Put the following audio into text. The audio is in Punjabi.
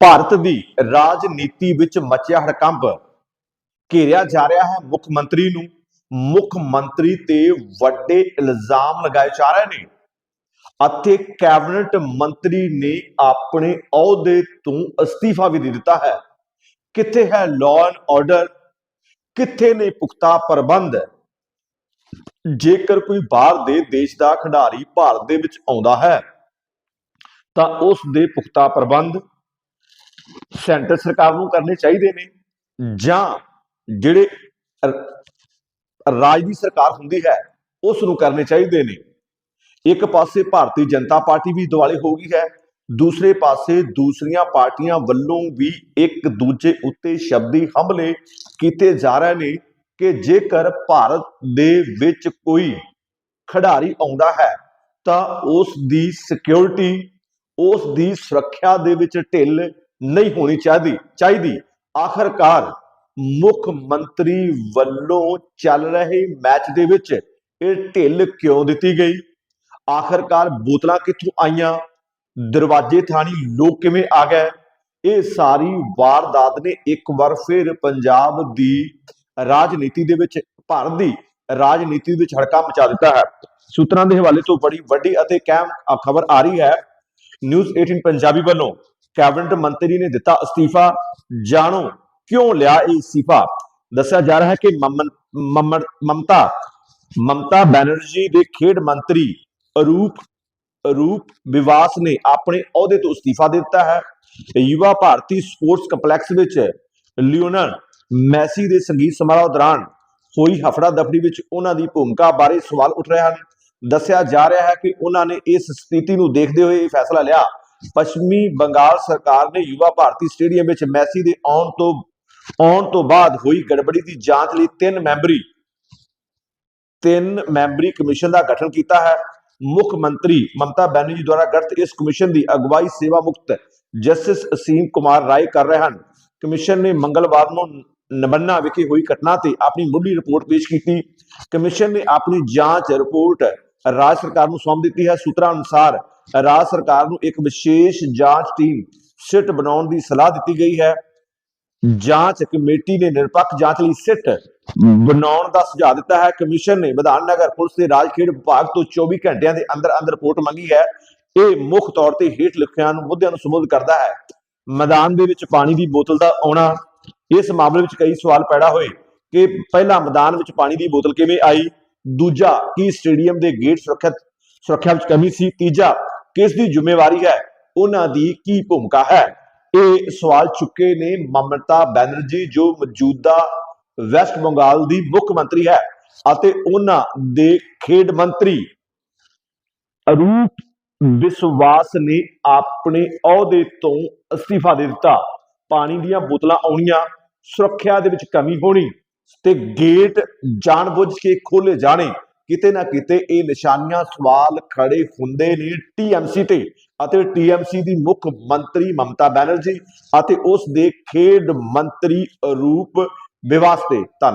ਭਾਰਤ ਦੀ ਰਾਜਨੀਤੀ ਵਿੱਚ ਮਚਿਆ ਹੜਕੰਪ। ਘੇਰਿਆ ਜਾ ਰਿਹਾ ਹੈ ਮੁੱਖ ਮੰਤਰੀ ਨੂੰ। ਮੁੱਖ ਮੰਤਰੀ ਤੇ ਵੱਡੇ ਇਲਜ਼ਾਮ ਲਗਾਏ ਜਾ ਰਹੇ ਨੇ। ਅਤੇ ਕੈਬਨਿਟ ਮੰਤਰੀ ਨੇ ਆਪਣੇ ਅਹੁਦੇ ਤੋਂ ਅਸਤੀਫਾ ਵੀ ਦੇ ਦਿੱਤਾ ਹੈ। ਕਿੱਥੇ ਹੈ ਲਾਅ ਐਂਡ ਆਰਡਰ ਕਿੱਥੇ ਨੇ ਪੁਖਤਾ ਪ੍ਰਬੰਧ? ਜੇਕਰ ਕੋਈ ਬਾਹਰ ਦੇ ਦੇਸ਼ ਦਾ ਖਿਡਾਰੀ ਭਾਰਤ ਦੇ ਵਿੱਚ ਆਉਂਦਾ ਹੈ, ਤਾਂ ਉਸ ਦੇ ਪੁਖਤਾ ਪ੍ਰਬੰਧ ਸੈਂਟਰ ਸਰਕਾਰ ਨੂੰ ਕਰਨੇ ਚਾਹੀਦੇ ਨੇ। ਜਾਂ ਜਿਹੜੇ ਰ- ਰਾਜ ਦੀ ਸਰਕਾਰ ਹੁੰਦੀ ਹੈ, ਉਸ ਨੂੰ ਕਰਨੇ ਚਾਹੀਦੇ ਨੇ। ਇੱਕ ਪਾਸੇ ਭਾਰਤੀ ਜਨਤਾ ਪਾਰਟੀ ਵੀ ਦਿਵਾਲੇ ਹੋ ਗਈ ਹੈ, ਦੂਸਰੇ ਪਾਸੇ ਦੂਸਰੀਆਂ ਪਾਰਟੀਆਂ ਵੱਲੋਂ ਵੀ ਇੱਕ ਦੂਜੇ ਉੱਤੇ ਸ਼ਬਦੀ ਹਮਲੇ ਕੀਤੇ ਜਾ ਰਹੇ ਨੇ ਕਿ ਜੇਕਰ ਭਾਰਤ ਦੇ ਵਿੱਚ ਕੋਈ ਖਿਡਾਰੀ ਆਉਂਦਾ ਹੈ, ਤਾਂ ਉਸ ਦੀ ਸਿਕਿਉਰਿਟੀ ਉਸ ਦੀ ਸੁਰੱਖਿਆ ਦੇ ਵਿੱਚ ਢਿੱਲ ਨਹੀਂ ਹੋਣੀ ਚਾਹੀਦੀ ਚਾਹੀਦੀ। ਆਖਰਕਾਰ ਮੁੱਖ ਮੰਤਰੀ ਵੱਲੋਂ ਚੱਲ ਰਹੇ ਮੈਚ ਦੇ ਵਿੱਚ ਇਹ ਢਿੱਲ ਕਿਉਂ ਦਿੱਤੀ ਗਈ? ਆਖਰਕਾਰ ਬੋਤਲਾਂ ਕਿੱਥੋਂ ਆਈਆਂ? ਦਰਵਾਜ਼ੇ, ਥਾਣੀ ਲੋਕ ਕਿਵੇਂ ਆ ਗਏ? ਇਹ ਸਾਰੀ ਵਾਰਦਾਤ ਨੇ ਇੱਕ ਵਾਰ ਫਿਰ ਪੰਜਾਬ ਦੀ ਰਾਜਨੀਤੀ ਦੇ ਵਿੱਚ, ਭਾਰਤ ਦੀ ਰਾਜਨੀਤੀ ਵਿੱਚ ਹੜਕਾ ਮਚਾ ਦਿੱਤਾ ਹੈ। ਸੂਤਰਾਂ ਦੇ ਹਵਾਲੇ ਤੋਂ ਬੜੀ ਵੱਡੀ ਅਤੇ ਕਾਇਮ ਖਬਰ ਆ ਰਹੀ ਹੈ। ਨਿਊਜ਼ 18 ਪੰਜਾਬੀ ਵੱਲੋਂ ਕੈਬਨਿਟ ਮੰਤਰੀ ਨੇ ਦਿੱਤਾ ਅਸਤੀਫਾ। ਜਾਣੋ ਕਿਉਂ ਲਿਆ ਇਹ ਅਸਤੀਫਾ? ਦੱਸਿਆ ਜਾ ਰਿਹਾ ਹੈ ਕਿ ਮਮਤਾ ਮਮਤਾ ਬੈਨਰਜੀ ਦੇ ਖੇਡ ਮੰਤਰੀ ਅਰੂਪ ਅਰੂਪ ਵਿਵਾਸ ਨੇ ਆਪਣੇ ਅਹੁਦੇ ਤੋਂ ਅਸਤੀਫਾ ਦੇ ਦਿੱਤਾ ਹੈ। ਯੁਵਾ ਭਾਰਤੀ ਸਪੋਰਟਸ ਕੰਪਲੈਕਸ ਵਿੱਚ ਲਿਓਨਰ ਮੈਸੀ ਦੇ ਸੰਗੀਤ ਸਮਾਰੋਹ ਦੌਰਾਨ ਹੋਈ ਹਫੜਾ ਦਫੜੀ ਵਿੱਚ ਉਹਨਾਂ ਦੀ ਭੂਮਿਕਾ ਬਾਰੇ ਸਵਾਲ ਉੱਠ ਰਹੇ ਹਨ। ਦੱਸਿਆ ਜਾ ਰਿਹਾ ਹੈ ਕਿ ਉਹਨਾਂ ਨੇ ਇਸ ਸਥਿਤੀ ਨੂੰ ਦੇਖਦੇ ਹੋਏ ਇਹ ਫੈਸਲਾ ਲਿਆ ਪੱਛਮੀ ਬੰਗਾਲ ਸਰਕਾਰ ਨੇ ਯੁਵਾ ਭਾਰਤੀ ਸਟੇਡੀਅਮ ਵਿੱਚ ਮੈਸੀ ਦੇ ਆਉਣ ਤੋਂ ਆਉਣ ਤੋਂ ਬਾਅਦ ਹੋਈ ਗੜਬੜੀ ਦੀ ਜਾਂਚ ਲਈ ਤਿੰਨ ਮੈਂਬਰੀ ਤਿੰਨ ਮੈਂਬਰੀ ਕਮਿਸ਼ਨ ਦਾ ਗਠਨ ਕੀਤਾ ਹੈ। ਮੁੱਖ ਮੰਤਰੀ ਮਮਤਾ ਬੈਨਰਜੀ ਦੁਆਰਾ ਗਠਿਤ ਇਸ ਕਮਿਸ਼ਨ ਦੀ ਅਗਵਾਈ ਸੇਵਾ ਮੁਕਤ ਜਸਟਿਸ ਅਸੀਮ ਕੁਮਾਰ ਰਾਏ ਕਰ ਰਹੇ ਹਨ। ਕਮਿਸ਼ਨ ਨੇ ਮੰਗਲਵਾਰ ਨੂੰ ਨਬੰਨਾ ਵਿਖੇ ਹੋਈ ਘਟਨਾ ਤੇ ਆਪਣੀ ਮੁੱਢਲੀ ਰਿਪੋਰਟ ਪੇਸ਼ ਕੀਤੀ। ਕਮਿਸ਼ਨ ਨੇ ਆਪਣੀ ਜਾਂਚ ਰਿਪੋਰਟ ਰਾਜ ਸਰਕਾਰ ਨੂੰ ਸੌਂਪ ਦਿੱਤੀ ਹੈ। ਸੂਤਰਾਂ ਅਨੁਸਾਰ ਰਾਜ ਸਰਕਾਰ ਨੂੰ ਇੱਕ ਵਿਸ਼ੇਸ਼ ਜਾਂਚ ਟੀਮ ਸਿੱਟ ਬਣਾਉਣ ਦੀ ਸਲਾਹ ਦਿੱਤੀ ਗਈ ਹੈ। ਜਾਂਚ ਕਮੇਟੀ ਨੇ ਨਿਰਪੱਖ ਜਾਂਚ ਲਈ ਸਿੱਟ ਬਣਾਉਣ ਦਾ ਸੁਝਾਅ ਦਿੱਤਾ ਹੈ। ਕਮਿਸ਼ਨ ਨੇ ਵਿਧਾਨ ਨਗਰ ਪੁਲਿਸ ਦੇ ਰਾਜ ਖੇਡ ਵਿਭਾਗ ਤੋਂ 24 ਘੰਟਿਆਂ ਦੇ ਅੰਦਰ ਅੰਦਰ ਰਿਪੋਰਟ ਮੰਗੀ ਹੈ। ਇਹ ਮੁੱਖ ਤੌਰ ਤੇ ਹੇਠ ਲਿਖਿਆਂ ਨੂੰ ਮੁੱਦਿਆਂ ਨੂੰ ਸੰਬੋਧਿਤ ਕਰਦਾ ਹੈ। ਮੈਦਾਨ ਦੇ ਵਿੱਚ ਪਾਣੀ ਦੀ ਬੋਤਲ ਦਾ ਆਉਣਾ, ਇਸ ਮਾਮਲੇ ਵਿੱਚ ਕਈ ਸਵਾਲ ਪੈਦਾ ਹੋਏ ਕਿ ਪਹਿਲਾ ਮੈਦਾਨ ਵਿੱਚ ਪਾਣੀ ਦੀ ਬੋਤਲ ਕਿਵੇਂ ਆਈ? ਦੂਜਾ, ਕੀ ਸਟੇਡੀਅਮ ਦੇ ਗੇਟ ਸੁਰੱਖਿਆ ਸੁਰੱਖਿਆ ਵਿੱਚ ਕਮੀ ਸੀ? ਤੀਜਾ ਕਿਸ ਦੀ ਜ਼ਿੰਮੇਵਾਰੀ ਹੈ, ਉਹਨਾਂ ਦੀ ਕੀ ਭੂਮਿਕਾ ਹੈ? ਇਹ ਸਵਾਲ ਚੁੱਕੇ ਨੇ ਮਮਤਾ ਬੈਨਰਜੀ, ਜੋ ਮੌਜੂਦਾ ਵੈਸਟ ਬੰਗਾਲ ਦੀ ਮੁੱਖ ਮੰਤਰੀ ਹੈ ਅਤੇ ਉਹਨਾਂ ਦੇ ਖੇਡ ਮੰਤਰੀ ਅਰੂਪ ਵਿਸ਼ਵਾਸ ਨੇ ਆਪਣੇ ਅਹੁਦੇ ਤੋਂ ਅਸਤੀਫਾ ਦੇ ਦਿੱਤਾ। ਪਾਣੀ ਦੀਆਂ ਬੋਤਲਾਂ ਆਉਣੀਆਂ, ਸੁਰੱਖਿਆ ਦੇ ਵਿੱਚ ਕਮੀ ਹੋਣੀ ਤੇ ਗੇਟ ਜਾਣਬੁੱਝ ਕੇ ਖੋਲੇ ਜਾਣੇ। ਕਿਤੇ ਨਾ ਕਿਤੇ ਇਹ ਨਿਸ਼ਾਨੀਆਂ ਸਵਾਲ ਖੜੇ ਹੁੰਦੇ ਨੇ ਟੀਐਮਸੀ ਤੇ ਅਤੇ ਟੀਐਮਸੀ ਦੀ ਮੁੱਖ ਮੰਤਰੀ ਮਮਤਾ ਬੈਨਰਜੀ ਅਤੇ ਉਸ ਦੇ ਖੇਡ ਮੰਤਰੀ ਅਰੂਪ ਵਿਵਾਸ ਤੇ ਧੰਨਵਾਦ।